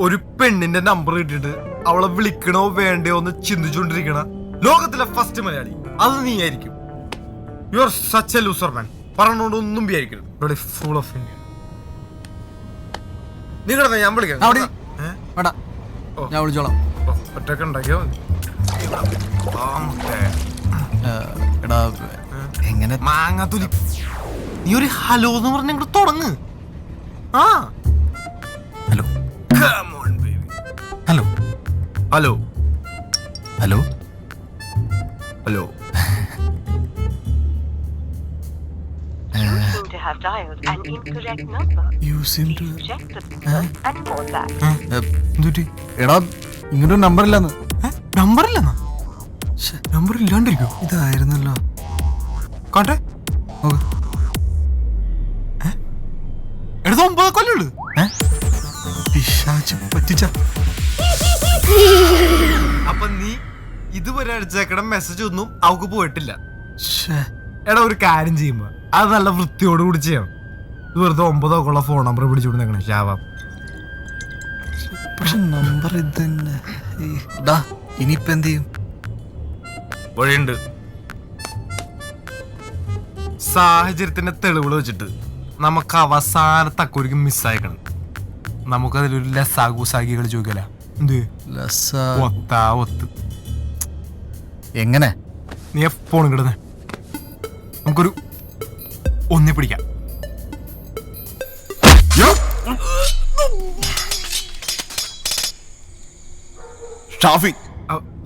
ഒരു പെണ്ണിന്റെ നമ്പർ ഇട്ടിട്ട് അവളെ വിളിക്കണോ വേണ്ടയോ എന്ന് ചിന്തിച്ചുകൊണ്ടിരിക്കണ ലോകത്തിലെ ഫസ്റ്റ് മലയാളി. അത് നീ ആയിരിക്കും you are such a loser man പറഞ്ഞോണ്ട് ഒന്നും വിചാരിക്കരുത്. ഫുൾ ഓഫ് ഇന്ത്യ നീ കിടന്ന ഞാൻ വിളിക്കാം. അവിടെ. ഏ? വേണ്ട ഞാൻ വിളിച്ചോളാം. ഒറ്റയ്ക്ക് ഉണ്ടാക്കിയോ. എടാ എങ്ങനെ? മാങ്ങാത്തുലി നീ ഒരു ഹലോ എന്ന് പറഞ്ഞ തുടങ്ങ്. ആ. Call ഹലോ ഹലോ എടാ ഇങ്ങനൊരു നമ്പർ ഇല്ലെന്ന് നമ്പർ ഇല്ലെന്നാ നമ്പർ ഇല്ലാണ്ടിരിക്കോ ഇതായിരുന്നല്ലോ. കാട്ടെ. എടുത്ത ഒമ്പത് കൊല്ലുള്ളു പറ്റിച്ച അപ്പൊ നീ ഇതുവരെ അടിച്ചേക്കണ മെസ്സേജ് ഒന്നും അവക്ക് പോയിട്ടില്ല. എടാ ഒരു കാര്യം ചെയ്യുമ്പോ അത് നല്ല വൃത്തിയോട് കൂടി ചെയ്യണം. ഇത് വെറുതെ ഒമ്പതോ ഉള്ള ഫോൺ നമ്പർ പിടിച്ചുകൊണ്ട് ശാവാം. പക്ഷെ നമ്പർ ഇതന്നെ. ഇനിയിപ്പോ എന്ത് ചെയ്യും? വഴിയുണ്ട്. സാഹചര്യത്തിന്റെ തെളിവുകൾ വെച്ചിട്ട് നമുക്ക് അവസാനത്തെ തക്കൊരിക്കും മിസ്സായിക്കണം നമുക്കതിലൊരു ലസാഗുസാഗി സാഗികൾ ചോദിക്കല. എന്ത്? ഒത്താ ഒത്ത്. എങ്ങനെ? നീ ഫോൺ കിടന്ന് നമുക്കൊരു ഒന്നി പിടിക്കാം. ഷാഫി.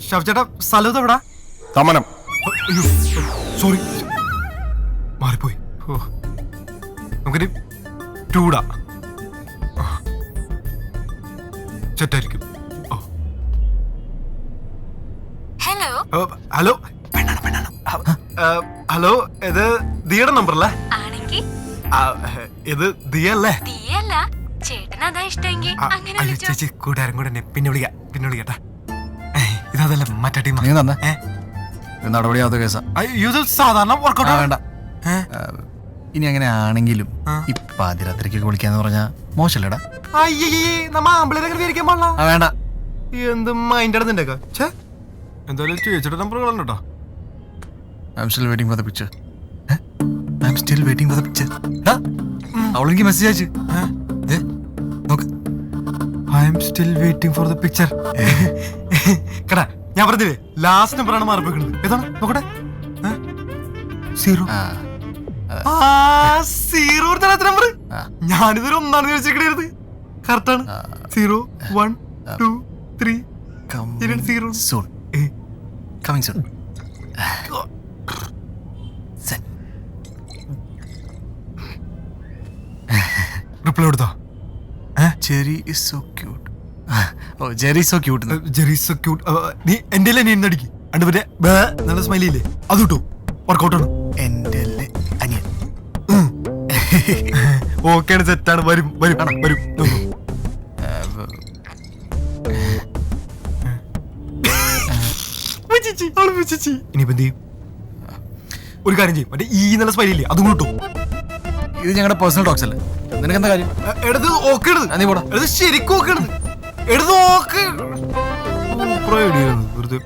ഷാഫ് ചേട്ടാ സ്ഥലത്ത് എവിടാ? തമനം. സോറി മാറിപ്പോയി. ഓ നമുക്കൊരു ടൂടാ. സെറ്റായിരിക്കും ഹലോ. ഹലോ? പെണ്ണാണ് പെണ്ണാണ്. ഹലോ ഇത് ദിയുടെ അല്ലേ ആ, ഇത് ദിയ അല്ലേ ചേട്ടൻ അതാ ഇഷ്ടമെങ്കിൽ അങ്ങനെ വിളിച്ചോ. ചേച്ചി കൂടെ പിന്നെ വിളിക്കാം പിന്നെ വിളിക്കട്ടാ. ഇതല്ല മറ്റേ ടീം? നീ തന്നെ. നടപടിയാത്ത കേസാ. അയ്യോ ഇത് സാധാരണ ആ വർക്കൗട്ട് വേണ്ട. ആ, ഇനി അങ്ങനെ ആണെങ്കിലും ആ. ഈ പാതിരാത്രിക്ക് വിളിക്കാന്ന് പറഞ്ഞാ മോശമല്ലടാ? അയ്യേ നമ്മ ആമ്പിളരെ വിചാരിക്കാൻ പാടില്ല. ആ വേണ്ട. എന്ത് മൈൻഡ് ഛേ എന്തായാലും ചേച്ചിയുടെ number കളഞ്ഞോ I'm still waiting for the picture I'm still waiting for the picture അവളെനിക്ക് message അയച്ചു. നോക്ക്. I'm still waiting for the picture കടാ ഞാൻ പറഞ്ഞില്ലേ ലാസ്റ്റ് നമ്പറാണ് മാറിപ്പോയിക്കുന്നത് ഏതാണ്? നോക്കട്ടെ. സീറോ. Zero number. ഞാനിതൊരു ഒന്നാണ് ചോദിച്ചേക്കണത് കറക്റ്റാണ്. Zero one. Two three zero. zero. Soon. Send. Reply കൊടുത്തോ. Jerry is so cute. Oh Jerry so cute Jerry so cute നീ എന്റെ നീ എന്നടിക്ക് അണ്ട് ബേ നല്ല സ്മൈലി ഇല്ലേ? അത് കിട്ടും? ആണ്. എന്റെ അനിയൻ. ഓക്കെയാണ് സെറ്റാണ് വരും വരും? വരും. പുച്ചിച്ചി, അവൾ പുച്ചിച്ചി. ഇനിയിപ്പോ എന്ത് ചെയ്യും? ഒരു കാര്യം ചെയ്യും. മറ്റേ ഈ നല്ല സ്മൈൽ ഇല്ലേ അതും കൂട്ടും ഇത് ഞങ്ങളുടെ പേഴ്സണൽ ടോക്സ് അല്ലേ? നിനക്ക് എന്താ കാര്യം എടുത്ത് ഓക്കെ ആ, നീ പോടാ. എടുത്ത് ശരിക്കും ഓക്കെ എടുത്ത്. ഓക്കെ. വെറുതെ.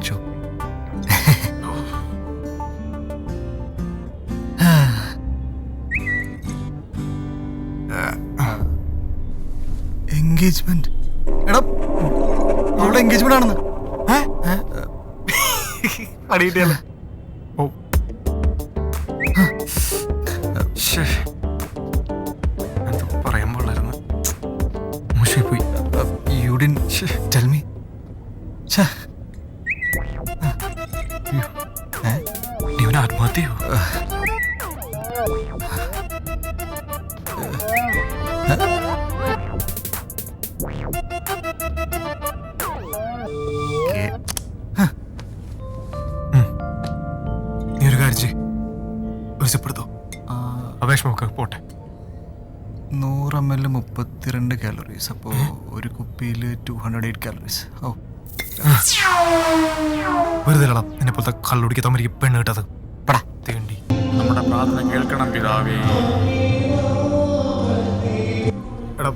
ഷോ എൻഗേജ്മെന്റ് എടാ അവളുടെ എൻഗേജ്മെന്റ് ആണെന്ന്. അടിയിട്ടില്ല ഓ. എന്തോ പറയാൻ പാടില്ലായിരുന്നു. മോശമായി പോയി. You didn't tell me. നീ ഒരു കാര്യം ചെയ്യ്. ഒരു സിപ്പെടുത്തോ ആ, അപേക്ഷ നോക്ക് പോട്ടെ നൂറ് എം എൽ മുപ്പത്തിരണ്ട് കാലറീസ് അപ്പോൾ ഒരു കുപ്പിയിൽ ടു ഹൺഡ്രഡ് എയ്റ്റ് കാലറീസ് ഓ. വെറുതെ എന്നെ പോലത്തെ കള്ളുടിക്കാത്ത പെണ്ണ് കിട്ടത് നമ്മുടെ പ്രാർത്ഥന കേൾക്കണം പിതാവേ. എടാ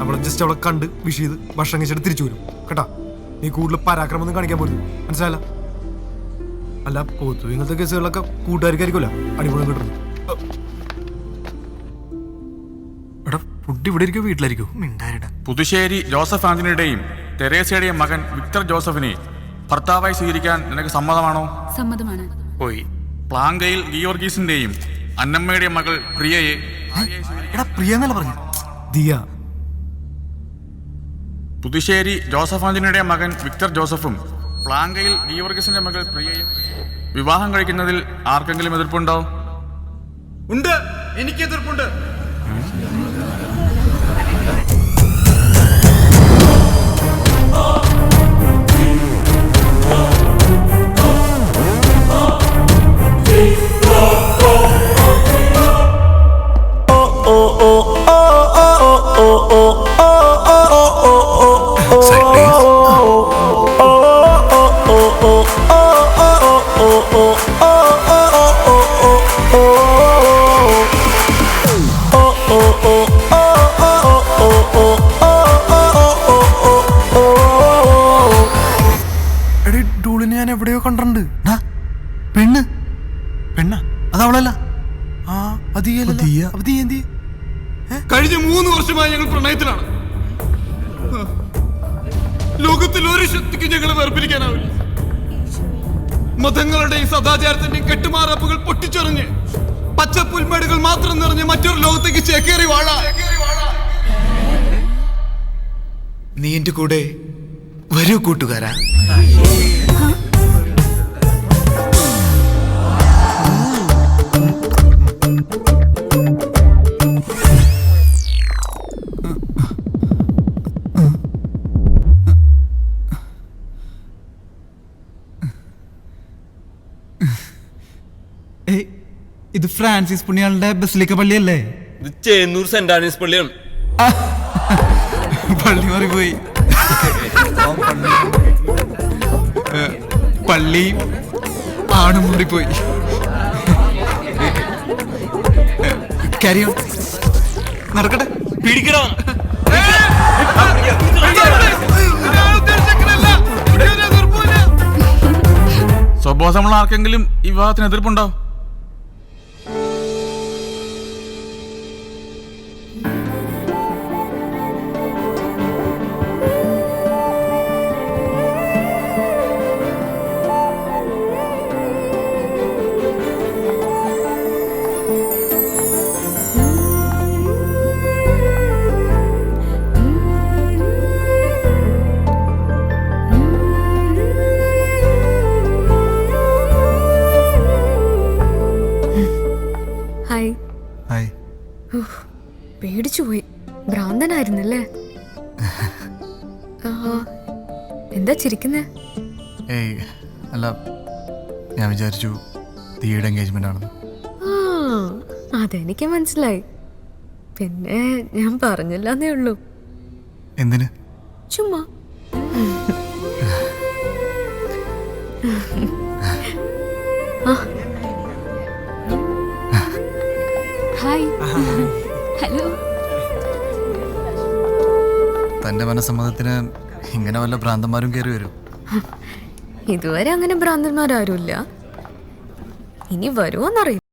നമ്മൾ ജസ്റ്റ് അവളെ കണ്ട് വിഷ് ചെയ്ത് ഭക്ഷണം കഴിച്ചിട്ട് തിരിച്ചു വരും. കേട്ടാ? നീ കൂടുതൽ പരാക്രമം ഒന്നും കാണിക്കാൻ പോലും മനസ്സിലായല്ല? അല്ല പോത്തു ഇങ്ങനത്തെ കേസുകളിലൊക്കെ കൂട്ടുകാർക്കായിരിക്കുമല്ല അടിപൊളി കിട്ടുന്നത്. എടാ ഫുഡ് ഇവിടെ ഇരിക്കും വീട്ടിലായിരിക്കും പുതുശ്ശേരി ജോസഫ് ആന്റണിയുടെയും തെരേസയുടെയും മകൻ വിക്ടർ ജോസഫിനെ ഭർത്താവായി സ്വീകരിക്കാൻ നിനക്ക് സമ്മതമാണോ? സമ്മതമാണ്. പോയി. പ്ലാങ്കയിൽ ഗിയോർഗീസിന്റെയും അന്നമ്മയുടെയും മകൾ പ്രിയയെ എടാ പ്രിയ എന്നല്ല പറഞ്ഞു. ദിയ. പുതുശ്ശേരി ജോസഫ് ആന്റണിയുടെ മകൻ വിക്ടർ ജോസഫും പ്ലാങ്കയിൽ ഗിയോർഗീസിന്റെ മകൾ പ്രിയയും വിവാഹം കഴിക്കുന്നതിൽ ആർക്കെങ്കിലും എതിർപ്പുണ്ടോ? ഉണ്ട്. എനിക്ക് എതിർപ്പുണ്ട് എടീ ലോകത്തിൽ ഒരു ശക്തിക്ക് ഞങ്ങളെ വേർപിരിക്കാനാവില്ല. മതങ്ങളുടെയും സദാചാരത്തിന്റെയും കെട്ടുമാറപ്പുകൾ പൊട്ടിച്ചെറിഞ്ഞ് പച്ച പുൽമേടുകൾ മാത്രം നിറഞ്ഞ് മറ്റൊരു ലോകത്തേക്ക് ചേക്കേറി വാഴ നീ എന്റെ കൂടെ വരൂ കൂട്ടുകാരാ. ഇത് ഫ്രാൻസിസ് പുണ്യാളുടെ ബസിലിക്ക പള്ളിയല്ലേ? ഇത് ചേന്നൂർ സെന്റ് ആനീസ് പള്ളിയാണ്. പള്ളി മാറിപ്പോയി ഏ, പള്ളി ആണും മാറിപ്പോയി കരിയോ നടക്കട്ടെ. പിടിക്കടാ. സ്വബോധമുള്ള ആർക്കെങ്കിലും ഈ വിവാഹത്തിന് എതിർപ്പുണ്ടോ? പേടിച്ചു പോയി ഭ്രാന്തനായിരുന്നല്ലേ എന്താ ചിരിക്കുന്നേ? ഏയ് അല്ല ഞാൻ വിചാരിച്ചു തീയുടെ എൻഗേജ്മെന്റ് ആണെന്ന്. ആ അതെനിക്ക് മനസ്സിലായി. പിന്നെ ഞാൻ പറഞ്ഞില്ലെന്നേ ഉള്ളൂ. എന്തിന്? ചുമ്മാ. Hi hello. തന്റെ മനസ്സമ്മതത്തിന് ഇങ്ങനെ വല്ല ഭ്രാന്തന്മാരും കയറി വരും. ഇതുവരെ അങ്ങനെ ഭ്രാന്തന്മാരാരുമില്ല. ഇനി വരുമോന്നറിയില്ല